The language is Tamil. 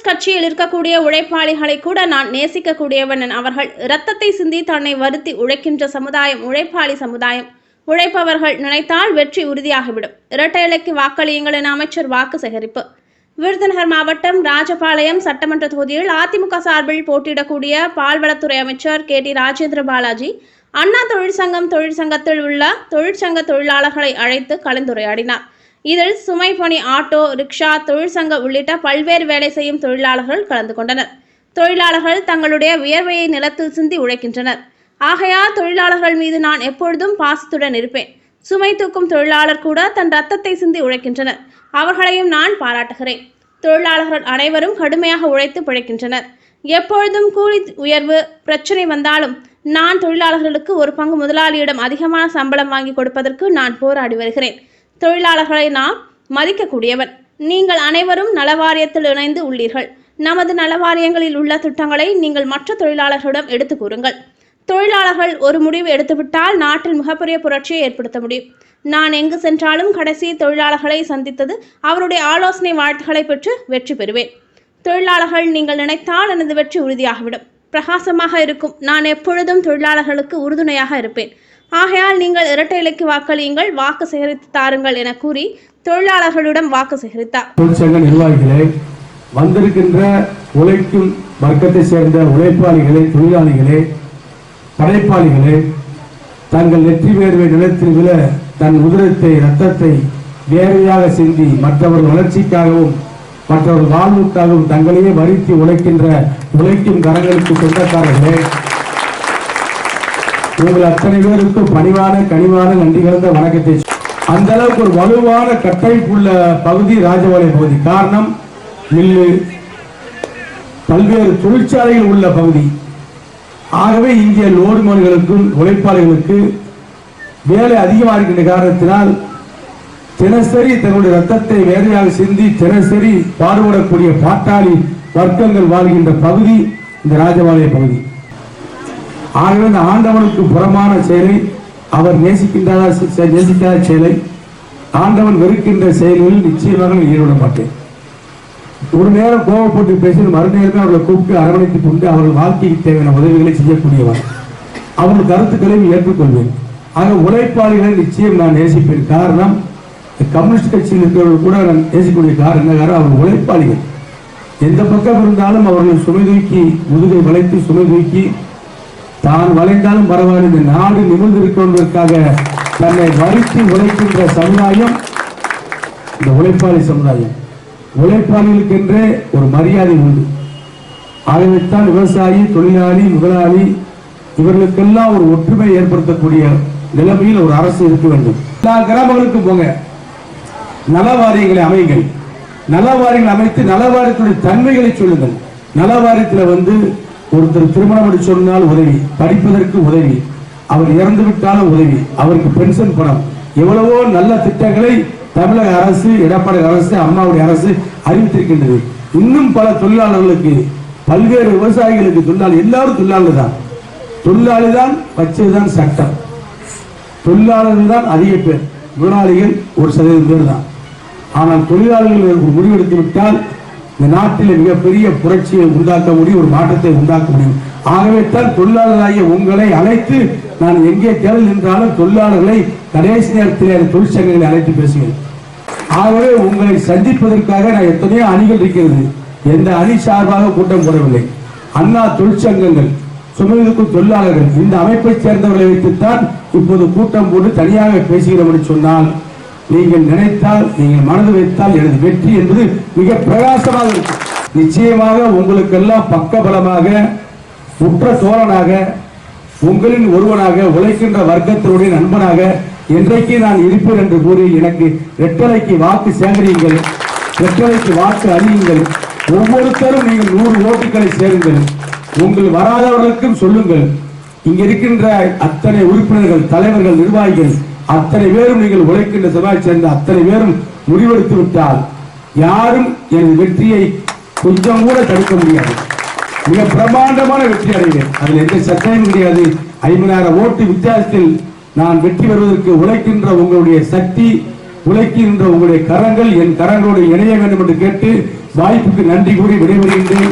கம்யூனிஸ்ட் கட்சியில் இருக்கக்கூடிய உழைப்பாளிகளை கூட நான் நேசிக்கக்கூடியவன் அவர்கள். இரத்தத்தை சிந்தி தன்னை வருத்தி உழைக்கின்ற சமுதாயம் உழைப்பாளி சமுதாயம். உழைப்பவர்கள் நினைத்தால் வெற்றி உறுதியாகிவிடும். இரட்டை இலைக்கு வாக்களியுங்கள் என அமைச்சர் வாக்கு சேகரிப்பு. விருதுநகர் மாவட்டம் ராஜபாளையம் சட்டமன்ற தொகுதியில் அதிமுக சார்பில் போட்டியிடக்கூடிய பால்வளத்துறை அமைச்சர் கே டி ராஜேந்திர பாலாஜி அண்ணா தொழிற்சங்கம் தொழிற்சங்கத்தில் உள்ள தொழிற்சங்க தொழிலாளர்களை அழைத்து கலந்துரையாடினார். இதில் சுமை பணி ஆட்டோ ரிக்ஷா தொழிற்சங்க உள்ளிட்ட பல்வேறு வேலை செய்யும் தொழிலாளர்கள் கலந்து கொண்டனர். தொழிலாளர்கள் தங்களுடைய வியர்வையை நிலத்தில் சிந்தி உழைக்கின்றனர். ஆகையால் தொழிலாளர்கள் மீது நான் எப்பொழுதும் பாசத்துடன் இருப்பேன். சுமை தூக்கும் தொழிலாளர் கூட தன் ரத்தத்தை சிந்தி உழைக்கின்றனர். அவர்களையும் நான் பாராட்டுகிறேன். தொழிலாளர்கள் அனைவரும் கடுமையாக உழைத்து பிழைக்கின்றனர். எப்பொழுதும் கூலி உயர்வு பிரச்சனை வந்தாலும் நான் தொழிலாளர்களுக்கு ஒரு பங்கு முதலாளியிடம் அதிகமான சம்பளம் வாங்கி கொடுப்பதற்கு நான் போராடி வருகிறேன். தொழிலாளர்களை நாம் மதிக்கக்கூடியவன். நீங்கள் அனைவரும் நலவாரியத்தில் இணைந்து உள்ளீர்கள். நமது நலவாரியங்களில் உள்ள திட்டங்களை நீங்கள் மற்ற தொழிலாளர்களிடம் எடுத்து கூறுங்கள். தொழிலாளர்கள் ஒரு முடிவு எடுத்துவிட்டால் நாட்டில் மிகப்பெரிய புரட்சியை ஏற்படுத்த முடியும். நான் எங்கு சென்றாலும் கடைசி தொழிலாளர்களை சந்தித்தது அவருடைய ஆலோசனை வாழ்த்துக்களை பெற்று வெற்றி பெறுவேன். தொழிலாளர்கள் நீங்கள் நினைத்தால் எனது வெற்றி உறுதியாகிவிடும். பிரகாசமாக இருக்கும். நான் எப்பொழுதும் தொழிலாளர்களுக்கு உறுதுணையாக இருப்பேன். ஆகையால் நீங்கள் இரட்டை இலைக்கு வாக்களியுங்கள் வாக்கு சேகரித்து தாருங்கள் என கூறி தொழிலாளர்களிடம் வாக்கு சேகரித்தார். தொழிற்சங்க நிர்வாகிகளே வந்திருக்கின்ற உழைக்கும் வர்க்கத்தை சேர்ந்த உழைப்பாளிகளே தொழிலாளிகளே படைப்பாளிகளே தங்கள் வெற்றி வேர்வை நிலத்தில் விழ தன் உதிரத்தை ரத்தத்தை வேறையாக சிந்தி மற்றவர் வளர்ச்சிக்காகவும் மற்றவர் வாழ்வுக்காகவும் தங்களையே வருத்தி உழைக்கின்ற உழைக்கும் கரங்களுக்கு சொந்தக்காரர்களே உங்கள் அத்தனை பேருக்கும் பணிவான கனிவான நன்றி கலந்த வணக்கத்தை அந்த அளவுக்கு ஒரு வலுவான கட்டமைப்புள்ள பகுதி ராஜபாளையம் பகுதி. காரணம் மில்லு பல்வேறு தொழிற்சாலைகள் உள்ள பகுதி. ஆகவே இங்கே லோடுமோன்களுக்கும் உழைப்பாளர்களுக்கு வேலை அதிகமாக இருக்கின்ற காரணத்தினால் தினசரி தன்னுடைய ரத்தத்தை வேறையாக சிந்தி தினசரி பாடுபடக்கூடிய பாட்டாளி வர்க்கங்கள் வாழ்கின்ற பகுதி இந்த ராஜபாளைய பகுதி. ஆகவே இந்த ஆண்டவனுக்கு புறமான செயலை அவர் நேசிக்கின்றாரா நேசிக்காத செயலை ஆண்டவன் வெறுக்கின்ற செயல்களில் நிச்சயமாக நான் ஈடுபட மாட்டேன். ஒரு நேரம் கோவப்பட்டு பேசி மறுநேரமே அவர்களை கூப்பிட்டு அரவணைத்துக் கொண்டு அவர்கள் வாழ்க்கைக்கு தேவையான உதவிகளை செய்யக்கூடியவர். அவர்கள் கருத்துக்களையும் ஏற்றுக்கொள்வேன். ஆக உழைப்பாளிகளை நிச்சயம் நான் நேசிப்பேன். காரணம் கம்யூனிஸ்ட் கட்சியில் இருக்கிறவர்கள் கூட நான் நேசிக்கக்கூடிய காரணம் என்ன காரணம் அவர்கள் உழைப்பாளிகள். எந்த பக்கம் இருந்தாலும் அவர்கள் சுமை தூக்கி முதுகை வளைத்து சுமை தூக்கி தான் வளைந்தாலும் பரவாயில்லை இந்த நாடு நிமிர்ந்து இருக்கின்றதற்காக தன்னை வலித்து உழைக்கின்ற சமுதாயம் இந்த உழைப்பாளி சமுதாயம். உழைப்பாளிகளுக்கென்றே ஒரு மரியாதை உண்டு. ஆகவேத்தான் விவசாயி தொழிலாளி முதலாளி இவர்களுக்கெல்லாம் ஒரு ஒற்றுமை ஏற்படுத்தக்கூடிய நிலைமையில் ஒரு அரசு இருக்க வேண்டும். எல்லா கிராமங்களுக்கும் போங்க. நல வாரியங்களை அமையுங்கள். நலவாரியங்களை அமைத்து நல வாரியத்துடைய தன்மைகளை சொல்லுங்கள். நலவாரியத்தில் வந்து ஒருத்தர் திருமணம் என்று சொன்னால் உதவி படிப்பதற்கு உதவி அவர் இறந்து விட்டாலும் உதவி அவருக்கு பென்ஷன் பணம். எவ்வளவோ நல்ல திட்டங்களை தமிழக அரசு எடப்பாடி அரசு அம்மாவுடைய அரசு அறிவித்திருக்கின்றது. இன்னும் பல தொழிலாளர்களுக்கு பல்வேறு விவசாயிகளுக்கு தொழிலாளி எல்லாரும் தொழிலாளர் தான். தொழிலாளி தான் வச்சதுதான் சட்டம். தொழிலாளர்கள் தான் அதிக பேர் முதலாளிகள் ஒரு சதவீதம் பேர் தான். ஆனால் தொழிலாளர்கள் முடிவெடுத்து விட்டால் இந்த நாட்டில் மிகப்பெரிய புரட்சியை உண்டாக்க முடியும் ஒரு மாற்றத்தை உண்டாக்க முடியும். ஆகவே தான் தொழிலாளராகிய உங்களை அழைத்து நான் எங்கே தேர்தல் நின்றாலும் தொழிலாளர்களை கடைசி நேரத்தில் அந்த தொழிற்சங்கங்களை அழைத்து பேசுவேன். ஆகவே உங்களை சந்திப்பதற்காக நான் எத்தனையோ அணிகள் இருக்கிறது. எந்த அணி சார்பாக கூட்டம் போடவில்லை. அண்ணா தொழிற்சங்கங்கள் சுமதிக்கும் தொழிலாளர்கள் இந்த அமைப்பை சேர்ந்தவர்களை வைத்துத்தான் இப்போது கூட்டம் போட்டு தனியாக பேசுகிறோம் என்று சொன்னால் நீங்கள் நினைத்தால் நீங்கள் மனது வைத்தால் எனது வெற்றி என்பது மிக பிரகாசமாக இருக்கும். நிச்சயமாக உங்களுக்கெல்லாம் பக்கபலமாக உற்ற தோழனாக உங்களின் ஒருவனாக உழைக்கின்ற வர்க்கத்தினுடைய நண்பனாக என்றைக்கு நான் இருப்பேன் என்று கூறி எனக்கு ரெட்டலைக்கு வாக்கு சேகரியுங்கள். ரெட்டலைக்கு வாக்கு அறியுங்கள் ஒவ்வொருத்தரும் நீங்கள் நூறு ஓட்டுகளை சேருங்கள். உங்கள் வராதவர்களுக்கும் சொல்லுங்கள். இங்க இருக்கின்ற அத்தனை உறுப்பினர்கள் தலைவர்கள் நிர்வாகிகள் அத்தனை பேரும் நீங்கள் உழைக்கின்ற சபையை சேர்ந்த அத்தனை பேரும் முடிவெடுத்து விட்டால் யாரும் எனது வெற்றியை கொஞ்சம் கூட தடுக்க முடியாது. மிக பிரமாண்டமான வெற்றி அடைவேன். அதில் எந்த சட்டையும் கிடையாது. ஐம்பதாயிரம் ஓட்டு வித்தியாசத்தில் நான் வெற்றி பெறுவதற்கு உழைக்கின்ற உங்களுடைய சக்தி உழைக்கின்ற உங்களுடைய கரங்கள் என் கரங்களோடு இணைய வேண்டும் என்று கேட்டு வாய்ப்புக்கு நன்றி கூறி விடைபெறுகின்றேன்.